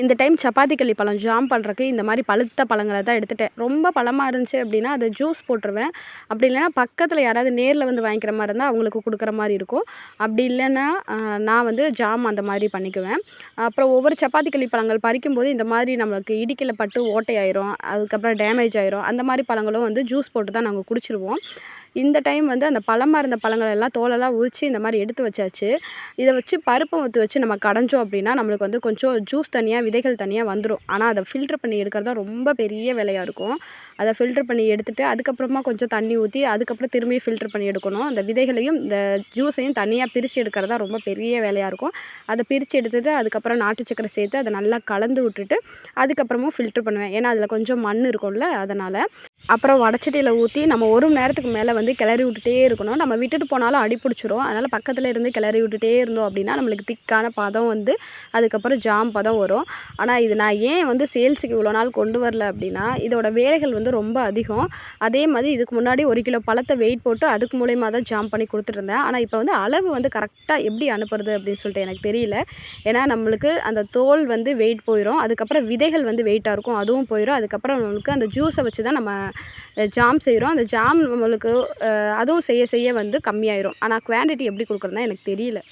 இந்த டைம் சப்பாத்தி களி பழம் ஜாம் பண்ணுறக்கு இந்த மாதிரி பழுத்த பழங்களை தான் எடுத்துட்டேன். ரொம்ப பழமாக இருந்துச்சு அப்படின்னா அதை ஜூஸ் போட்டுருவேன். அப்படி இல்லைன்னா பக்கத்தில் யாராவது நேரில் வந்து வாங்கிக்கிற மாதிரி இருந்தால் அவங்களுக்கு கொடுக்குற மாதிரி இருக்கும். அப்படி இல்லைன்னா நான் வந்து ஜாம் அந்த மாதிரி பண்ணிக்குவேன். அப்புறம் ஒவ்வொரு சப்பாத்தி களி பழங்கள் பறிக்கும்போது இந்த மாதிரி நம்மளுக்கு இடிக்கல பட்டு ஓட்டை ஆயிரும் அதுக்கப்புறம் டேமேஜ் ஆயிரும். அந்த மாதிரி பழங்களும் வந்து ஜூஸ் போட்டு தான் நாங்கள் குடிச்சிருவோம். இந்த டைம் வந்து அந்த பழமாக இருந்த பழங்கள் எல்லாம் தோலெல்லாம் உரித்து இந்த மாதிரி எடுத்து வச்சாச்சு. இதை வச்சு பருப்பை ஊற்றி வச்சு நம்ம கடைஞ்சோம் அப்படின்னா நம்மளுக்கு வந்து கொஞ்சம் ஜூஸ் தனியாக விதைகள் தனியாக வந்துடும் ஆனால் அதை ஃபில்ட்ரு பண்ணி எடுக்கிறது தான் ரொம்ப பெரிய வேலையாக இருக்கும். அதை ஃபில்ட்ரு பண்ணி எடுத்துட்டு அதுக்கப்புறமா கொஞ்சம் தண்ணி ஊற்றி அதுக்கப்புறம் திரும்பி ஃபில்ட்ரு பண்ணி எடுக்கணும். அந்த விதைகளையும் இந்த ஜூஸையும் தனியாக பிரித்து எடுக்கிறது தான் ரொம்ப பெரிய வேலையாக இருக்கும். அதை பிரித்து எடுத்துட்டு அதுக்கப்புறம் நாட்டு சக்கரை சேர்த்து அதை நல்லா கலந்து விட்டுட்டு அதுக்கப்புறமும் ஃபில்ட்ரு பண்ணுவேன். ஏன்னா அதில் கொஞ்சம் மண் இருக்கும்ல அதனால் அப்புறம் வடச்சட்டியில் ஊற்றி நம்ம ஒரு மணி நேரத்துக்கு மேலே வந்து கிளறி விட்டுட்டே இருக்கணும். நம்ம விட்டுட்டு போனாலும் அடி பிடிச்சிரும். அதனால் பக்கத்தில் இருந்து கிளறி விட்டுட்டே இருந்தோம் அப்படின்னா நம்மளுக்கு திக்கான பதம் வந்து அதுக்கப்புறம் ஜாம் பதம் வரும். ஆனால் இது நான் ஏன் வந்து சேல்ஸுக்கு இவ்வளோ நாள் கொண்டு வரல அப்படின்னா இதோட வேலைகள் வந்து ரொம்ப அதிகம். அதே மாதிரி இதுக்கு முன்னாடி ஒரு கிலோ பழத்தை வெயிட் போட்டு அதுக்கு மூலயமா தான் ஜாம் பண்ணி கொடுத்துட்ருந்தேன் ஆனால் இப்போ வந்து அளவு வந்து கரெக்டாக எப்படி அனுப்புறது அப்படின்னு சொல்லிட்டு எனக்கு தெரியல. ஏன்னா நம்மளுக்கு அந்த தோல் வந்து வெயிட் போயிடும் அதுக்கப்புறம் விதைகள் வந்து வெயிட்டாக இருக்கும். அதுவும் போயிடும் அதுக்கப்புறம் நம்மளுக்கு அந்த ஜூஸை வச்சு தான் நம்ம ஜாம் செய்கிறோம் அந்த ஜாம் நம்மளுக்கு அதுவும் செய்ய செய்ய வந்து கம்மியாயிரும். ஆனால் குவான்டிட்டி எப்படி கொடுக்குறதுனா எனக்கு தெரியல.